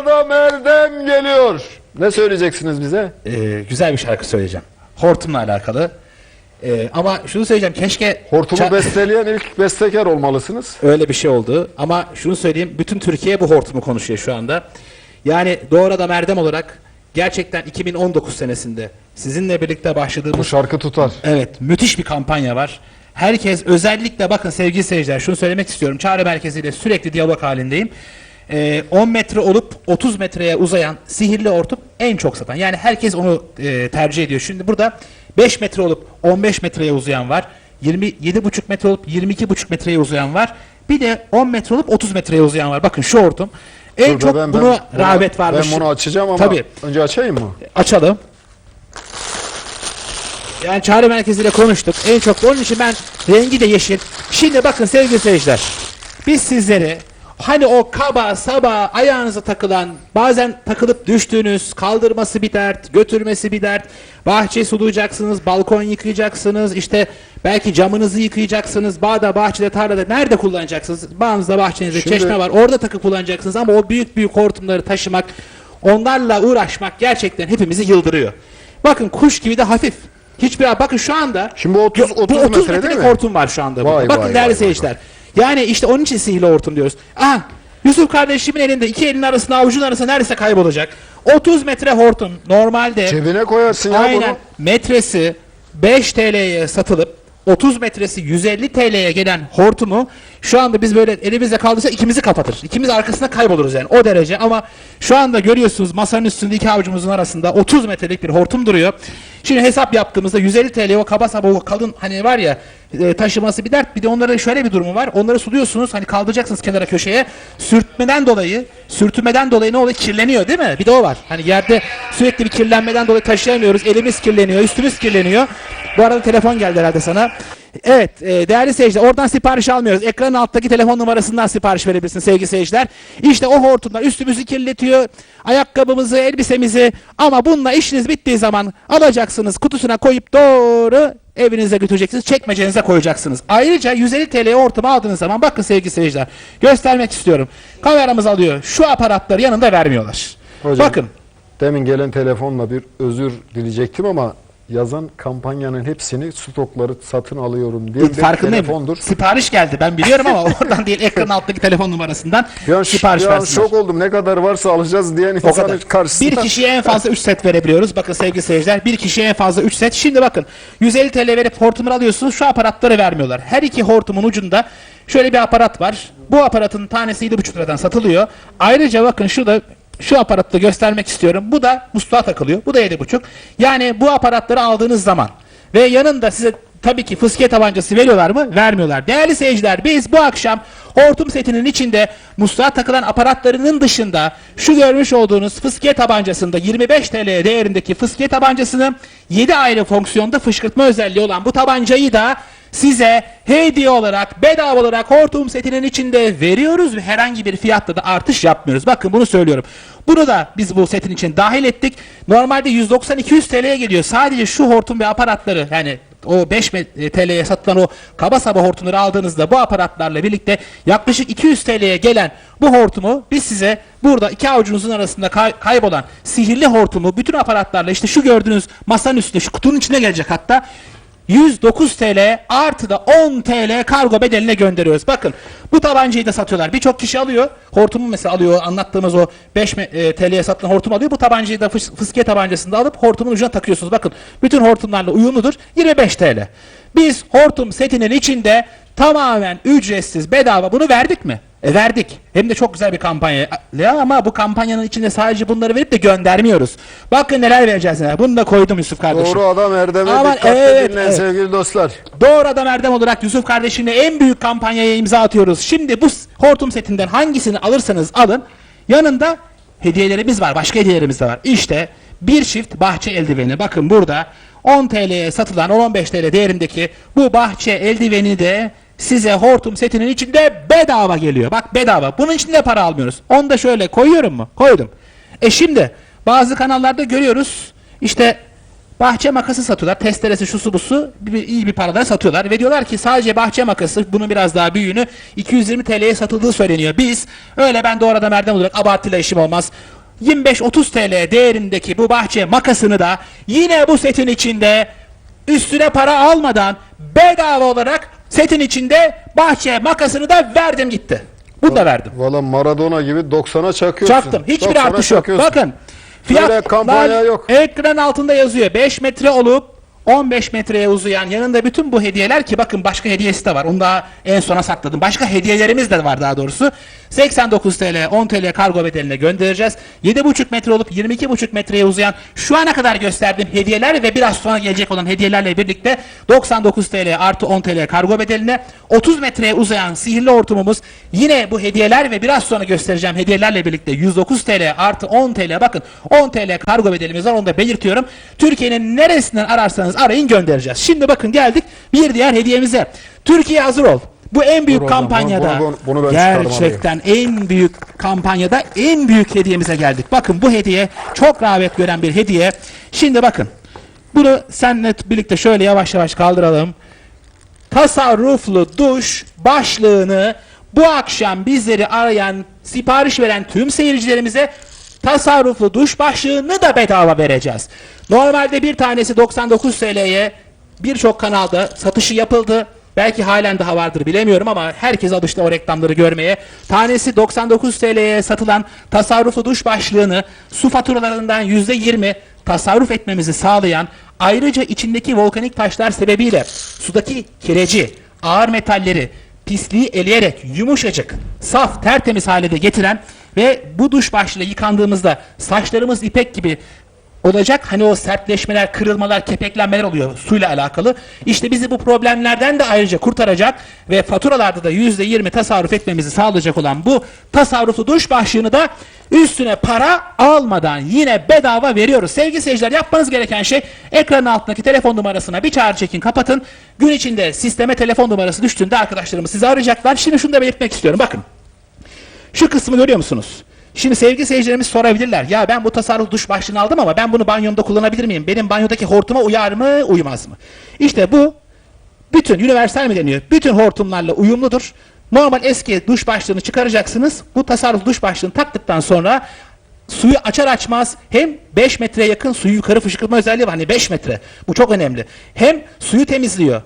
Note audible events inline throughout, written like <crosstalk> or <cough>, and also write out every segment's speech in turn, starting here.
Adam Erdem geliyor. Ne söyleyeceksiniz bize? Ee, güzel bir şarkı söyleyeceğim. Hortumla alakalı. Ee, ama şunu söyleyeceğim keşke Hortumu besteleyen ilk bestekar olmalısınız. öyle bir şey oldu. Ama şunu söyleyeyim bütün Türkiye bu hortumu konuşuyor şu anda. Yani Doğru Adam Erdem olarak gerçekten 2019 senesinde sizinle birlikte Bu başladığımız şarkı tutar. Evet, müthiş bir kampanya var. Herkes özellikle bakın sevgili seyirciler şunu söylemek istiyorum. Çağrı merkeziyle sürekli diyalog halindeyim. Ee, 10 metre olup 30 metreye uzayan sihirli hortum en çok satan. Yani herkes onu e, tercih ediyor. Şimdi burada 5 metre olup 15 metreye uzayan var. 27,5 metre olup 22,5 metreye uzayan var. Bir de 10 metre olup 30 metreye uzayan var. Bakın şu hortum. En Dur çok ben- bunu ben- rağbet varmış. Ben bunu açacağım ama Tabii. önce açayım mı? Açalım. Yani çağrı merkeziyle konuştuk. En çok onun için ben rengi de yeşil. Şimdi bakın sevgili seyirciler. Biz sizlere hani o kaba saba ayağınıza takılan bazen takılıp düştüğünüz kaldırması bir dert, götürmesi bir dert. Bahçe sulayacaksınız, balkon yıkayacaksınız, işte belki camınızı yıkayacaksınız. Bağda, bahçede, tarlada nerede kullanacaksınız? Bağınızda, bahçenizde Şimdi- çeşme var. Orada takıp kullanacaksınız ama o büyük büyük hortumları taşımak, onlarla uğraşmak gerçekten hepimizi yıldırıyor. Bakın kuş gibi de hafif. Hiçbir bakın şu anda Şimdi bu 30 bu 30 30 metre değil metrelik mi? hortum var şu anda. burada. Vay, bakın vay, değerli vay, seyirciler. Yani işte onun için sihirli hortum diyoruz. Aha Yusuf kardeşimin elinde iki elin arasında avucun arasında neredeyse kaybolacak. 30 metre hortum normalde Cebine koyarsın ya aynen bunu. metresi 5 TL'ye satılıp 30 metresi 150 TL'ye gelen hortumu şu anda biz böyle elimizle kaldırsa ikimizi kapatır. İkimiz arkasında kayboluruz yani o derece ama şu anda görüyorsunuz masanın üstünde iki avucumuzun arasında 30 metrelik bir hortum duruyor. Şimdi hesap yaptığımızda 150 TL o kaba saba o kalın hani var ya e, taşıması bir dert bir de onların şöyle bir durumu var. Onları suluyorsunuz hani kaldıracaksınız kenara köşeye sürtmeden dolayı sürtmeden dolayı ne oluyor kirleniyor değil mi? Bir de o var. Hani yerde sürekli bir kirlenmeden dolayı taşıyamıyoruz. Elimiz kirleniyor, üstümüz kirleniyor. Bu arada telefon geldi herhalde sana. Evet e, değerli seyirciler oradan sipariş almıyoruz. Ekranın alttaki telefon numarasından sipariş verebilirsiniz sevgili seyirciler. İşte o hortumlar üstümüzü kirletiyor. Ayakkabımızı, elbisemizi ama bununla işiniz bittiği zaman alacaksınız kutusuna koyup doğru evinize götüreceksiniz. Çekmecenize koyacaksınız. Ayrıca 150 TL hortumu aldığınız zaman bakın sevgili seyirciler göstermek istiyorum. Kameramız alıyor. Şu aparatları yanında vermiyorlar. Hocam, Bakın Demin gelen telefonla bir özür dileyecektim ama yazan kampanyanın hepsini stokları satın alıyorum diye bir farkındayım. telefondur. Sipariş geldi ben biliyorum ama <laughs> oradan değil ekranın alttaki telefon numarasından <laughs> Bir an, sipariş bir an versinler. şok oldum. Ne kadar varsa alacağız diyen O kadar. insanın karşısında. Bir kişiye en fazla 3 set verebiliyoruz. Bakın sevgili seyirciler bir kişiye en fazla 3 set. Şimdi bakın 150 TL verip hortumunu alıyorsunuz. Şu aparatları vermiyorlar. Her iki hortumun ucunda şöyle bir aparat var. Bu aparatın tanesi 7,5 liradan satılıyor. Ayrıca bakın şurada şu aparatı da göstermek istiyorum. Bu da musluğa takılıyor. Bu da 7,5. Yani bu aparatları aldığınız zaman ve yanında size tabii ki fıskiye tabancası veriyorlar mı? Vermiyorlar. Değerli seyirciler biz bu akşam hortum setinin içinde musluğa takılan aparatlarının dışında şu görmüş olduğunuz fıskiye tabancasında 25 TL değerindeki fıskiye tabancasını 7 ayrı fonksiyonda fışkırtma özelliği olan bu tabancayı da size hediye olarak bedava olarak hortum setinin içinde veriyoruz ve herhangi bir fiyatta da artış yapmıyoruz. Bakın bunu söylüyorum. Bunu da biz bu setin için dahil ettik. Normalde 190-200 TL'ye geliyor. Sadece şu hortum ve aparatları yani o 5 me- TL'ye satılan o kaba saba hortumları aldığınızda bu aparatlarla birlikte yaklaşık 200 TL'ye gelen bu hortumu biz size burada iki avucunuzun arasında kay- kaybolan sihirli hortumu bütün aparatlarla işte şu gördüğünüz masanın üstünde şu kutunun içine gelecek hatta 109 TL artı da 10 TL kargo bedeline gönderiyoruz. Bakın bu tabancayı da satıyorlar. Birçok kişi alıyor. Hortumu mesela alıyor. Anlattığımız o 5 me- e, TL'ye satılan hortum alıyor. Bu tabancayı da fıs- fıskiye tabancasında alıp hortumun ucuna takıyorsunuz. Bakın bütün hortumlarla uyumludur. 25 TL. Biz hortum setinin içinde tamamen ücretsiz bedava bunu verdik mi? E verdik. Hem de çok güzel bir kampanya. Ya ama bu kampanyanın içinde sadece bunları verip de göndermiyoruz. Bakın neler vereceğiz. neler. Bunu da koydum Yusuf kardeşim. Doğru adam Erdem'e Aman, dikkatle evet, dinleyin evet. sevgili dostlar. Doğru Adam Erdem olarak Yusuf kardeşimle en büyük kampanyaya imza atıyoruz. Şimdi bu hortum setinden hangisini alırsanız alın. Yanında hediyelerimiz var. Başka hediyelerimiz de var. İşte bir çift bahçe eldiveni. Bakın burada 10 TL'ye satılan 15 TL değerindeki bu bahçe eldiveni de size hortum setinin içinde bedava geliyor. Bak bedava. Bunun için de para almıyoruz. Onu da şöyle koyuyorum mu? Koydum. E şimdi bazı kanallarda görüyoruz. İşte bahçe makası satıyorlar. Testeresi şusu busu bir, iyi bir paralara satıyorlar. Ve diyorlar ki sadece bahçe makası bunun biraz daha büyüğünü 220 TL'ye satıldığı söyleniyor. Biz öyle ben de orada merdiven olarak abartıyla işim olmaz. 25-30 TL değerindeki bu bahçe makasını da yine bu setin içinde üstüne para almadan bedava olarak setin içinde bahçe makasını da verdim gitti. Bunu da verdim. Valla Maradona gibi 90'a çakıyorsun. Çaktım. Hiçbir 90'a artış yok. Bakın. Böyle kampanya yok. Ekran altında yazıyor. 5 metre olup 15 metreye uzayan yanında bütün bu hediyeler ki bakın başka hediyesi de var. Onu da en sona sakladım. Başka hediyelerimiz de var daha doğrusu. 89 TL 10 TL kargo bedeline göndereceğiz. 7,5 metre olup 22,5 metreye uzayan şu ana kadar gösterdiğim hediyeler ve biraz sonra gelecek olan hediyelerle birlikte 99 TL artı 10 TL kargo bedeline 30 metreye uzayan sihirli hortumumuz yine bu hediyeler ve biraz sonra göstereceğim hediyelerle birlikte 109 TL artı 10 TL bakın 10 TL kargo bedelimiz var onu da belirtiyorum. Türkiye'nin neresinden ararsanız arayın göndereceğiz. Şimdi bakın geldik bir diğer hediyemize. Türkiye hazır ol. Bu en büyük Dur hocam, kampanyada bunu- bunu- bunu gerçekten en büyük kampanyada en büyük hediyemize geldik. Bakın bu hediye çok rağbet gören bir hediye. Şimdi bakın bunu seninle birlikte şöyle yavaş yavaş kaldıralım tasarruflu duş başlığını bu akşam bizleri arayan, sipariş veren tüm seyircilerimize tasarruflu duş başlığını da bedava vereceğiz. Normalde bir tanesi 99 TL'ye birçok kanalda satışı yapıldı. Belki halen daha vardır bilemiyorum ama herkes alıştı o reklamları görmeye. Tanesi 99 TL'ye satılan tasarruflu duş başlığını su faturalarından %20 tasarruf etmemizi sağlayan ayrıca içindeki volkanik taşlar sebebiyle sudaki kireci, ağır metalleri, pisliği eleyerek yumuşacık, saf, tertemiz hale de getiren ve bu duş başlığı yıkandığımızda saçlarımız ipek gibi olacak. Hani o sertleşmeler, kırılmalar, kepeklenmeler oluyor suyla alakalı. İşte bizi bu problemlerden de ayrıca kurtaracak ve faturalarda da %20 tasarruf etmemizi sağlayacak olan bu tasarruflu duş başlığını da üstüne para almadan yine bedava veriyoruz. Sevgili seyirciler yapmanız gereken şey ekranın altındaki telefon numarasına bir çağrı çekin kapatın. Gün içinde sisteme telefon numarası düştüğünde arkadaşlarımız sizi arayacaklar. Şimdi şunu da belirtmek istiyorum. Bakın şu kısmı görüyor musunuz? Şimdi sevgili seyircilerimiz sorabilirler. Ya ben bu tasarruf duş başlığını aldım ama ben bunu banyomda kullanabilir miyim? Benim banyodaki hortuma uyar mı, uymaz mı? İşte bu bütün universal mi deniyor? Bütün hortumlarla uyumludur. Normal eski duş başlığını çıkaracaksınız. Bu tasarruf duş başlığını taktıktan sonra suyu açar açmaz hem 5 metreye yakın suyu yukarı fışkırtma özelliği var. Hani 5 metre. Bu çok önemli. Hem suyu temizliyor.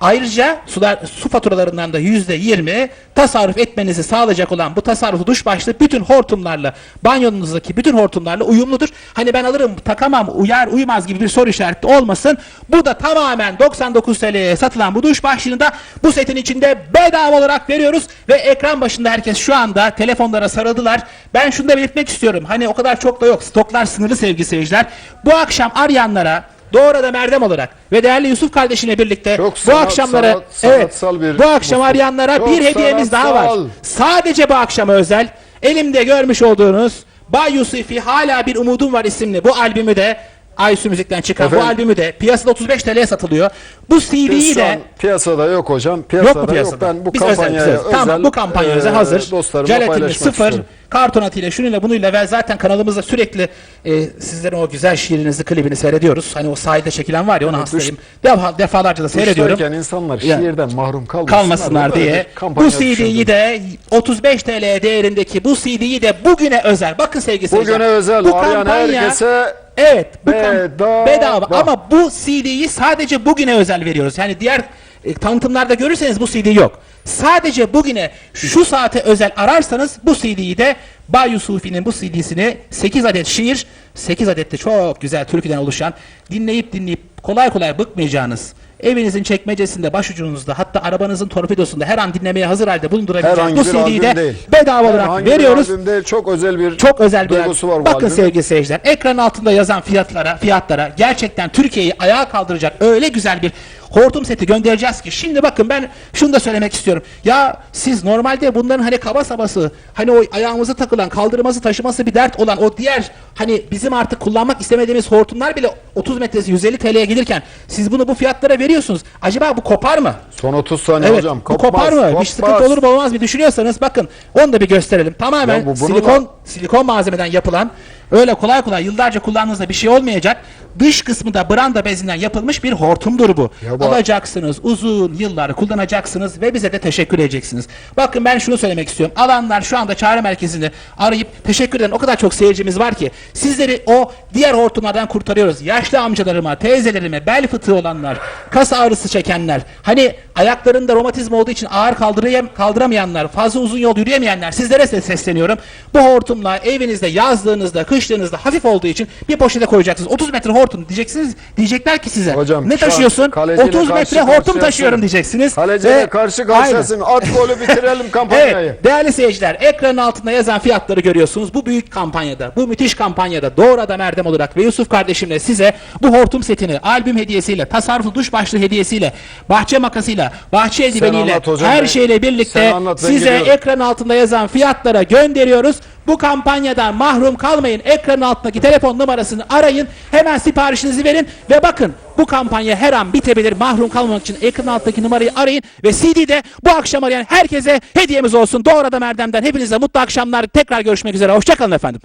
Ayrıca sular, su faturalarından da %20 tasarruf etmenizi sağlayacak olan bu tasarruflu duş başlığı bütün hortumlarla, banyonuzdaki bütün hortumlarla uyumludur. Hani ben alırım takamam, uyar uymaz gibi bir soru işareti olmasın. Bu da tamamen 99 TL'ye satılan bu duş başlığını da bu setin içinde bedava olarak veriyoruz. Ve ekran başında herkes şu anda telefonlara sarıldılar. Ben şunu da belirtmek istiyorum. Hani o kadar çok da yok. Stoklar sınırlı sevgili seyirciler. Bu akşam arayanlara Doğru da Merdem olarak ve değerli Yusuf kardeşimle birlikte Çok bu sanat- akşamları sanat- evet bir bu akşam arayanlara Çok bir hediyemiz daha var. Sadece bu akşama özel elimde görmüş olduğunuz Bay Yusufi hala bir umudum var isimli bu albümü de Aysu Müzik'ten çıkan bu Efendim? albümü de piyasada 35 TL'ye satılıyor. Bu CD'yi de piyasada yok hocam. Piyasada Yok mu piyasada? Ben bu Biz kampanyaya özel, özel. Tamam bu kampanya e, özel hazır. Paylaşmak sıfır, istiyorum. Karton atıyla şunuyla bunuyla ve zaten kanalımızda sürekli e, sizlerin o güzel şiirinizi, klibini seyrediyoruz. Hani o sahilde çekilen var ya ona hastayım. Defa, defalarca da seyrediyorum. Duştayken insanlar Yani. şiirden mahrum kalmasınlar. kalmasınlar Böyle diye. bir kampanya Bu CD'yi düşündüm. de 35 TL değerindeki bu CD'yi de bugüne özel. Bakın sevgili seyirciler. Bugüne özel Bu arayan kampanya- herkese Evet. Bu kam- Bedava. bedava. Ama bu CD'yi sadece bugüne özel veriyoruz. Yani diğer e, tanıtımlarda görürseniz bu CD yok. Sadece bugüne şu saate özel ararsanız bu CD'yi de Bay Yusufi'nin bu CD'sini 8 adet şiir, 8 adet de çok güzel türküden oluşan dinleyip dinleyip kolay kolay bıkmayacağınız Evinizin çekmecesinde, başucunuzda, hatta arabanızın torpidosunda her an dinlemeye hazır halde bulundurabileceğiniz bu bir CD'yi de değil. bedava olarak Herhangi bir veriyoruz. değil, çok özel bir Çok özel bir duygusu var bu Bakın albümün. sevgili seyirciler, ekran altında yazan fiyatlara, fiyatlara gerçekten Türkiye'yi ayağa kaldıracak öyle güzel bir hortum seti göndereceğiz ki şimdi bakın ben şunu da söylemek istiyorum. Ya siz normalde bunların hani kaba sabası, hani o ayağımıza takılan, kaldırması, taşıması bir dert olan o diğer hani bizim artık kullanmak istemediğimiz hortumlar bile 30 metresi 150 TL'ye gelirken siz bunu bu fiyatlara veriyorsunuz. Acaba bu kopar mı? Son 30 saniye Evet, hocam. bu kopar mı? Bir sıkıntı olur mu olmaz mı düşünüyorsanız bakın onu da bir gösterelim. Tamamen Ya bu silikon silikon malzemeden yapılan Öyle kolay kolay yıllarca kullandığınızda bir şey olmayacak. Dış kısmı da branda bezinden yapılmış bir hortumdur bu. Ya bu- Alacaksınız, uzun yıllar kullanacaksınız ve bize de teşekkür edeceksiniz. Bakın ben şunu söylemek istiyorum. Alanlar şu anda çağrı merkezini arayıp teşekkür eden o kadar çok seyircimiz var ki sizleri o diğer hortumlardan kurtarıyoruz. Yaşlı amcalarıma, teyzelerime, bel fıtığı olanlar, kas ağrısı çekenler, hani ayaklarında romatizma olduğu için ağır kaldırayam kaldıramayanlar, fazla uzun yol yürüyemeyenler sizlere ses- sesleniyorum. Bu hortumla evinizde yazlığınızda, kışlığınızda hafif olduğu için bir poşete koyacaksınız. 30 metre hortum diyeceksiniz. Diyecekler ki size Hocam, ne taşıyorsun? kaleciyle 30 metre hortum taşıyorum <laughs> diyeceksiniz. Kaleciyle Ve- karşı karşıyasın. At golü <laughs> bitirelim kampanyayı. Evet, değerli seyirciler, ekranın altında yazan fiyatları görüyorsunuz. Bu büyük kampanyada, bu müthiş kampanyada Doğru Adam Erdem olarak ve Yusuf kardeşimle size bu hortum setini albüm hediyesiyle, tasarruflu duş başlığı hediyesiyle, bahçe makasıyla, bahçe eldiveniyle, her şeyle birlikte size ekran altında yazan fiyatlara gönderiyoruz. Bu kampanyadan mahrum kalmayın. Ekranın altındaki telefon numarasını arayın. Hemen siparişinizi verin ve bakın bu kampanya her an bitebilir. Mahrum kalmamak için ekranın altındaki numarayı arayın ve CD'de bu akşam arayan herkese hediyemiz olsun. Doğru adam Erdem'den hepinize mutlu akşamlar. Tekrar görüşmek üzere. Hoşçakalın efendim.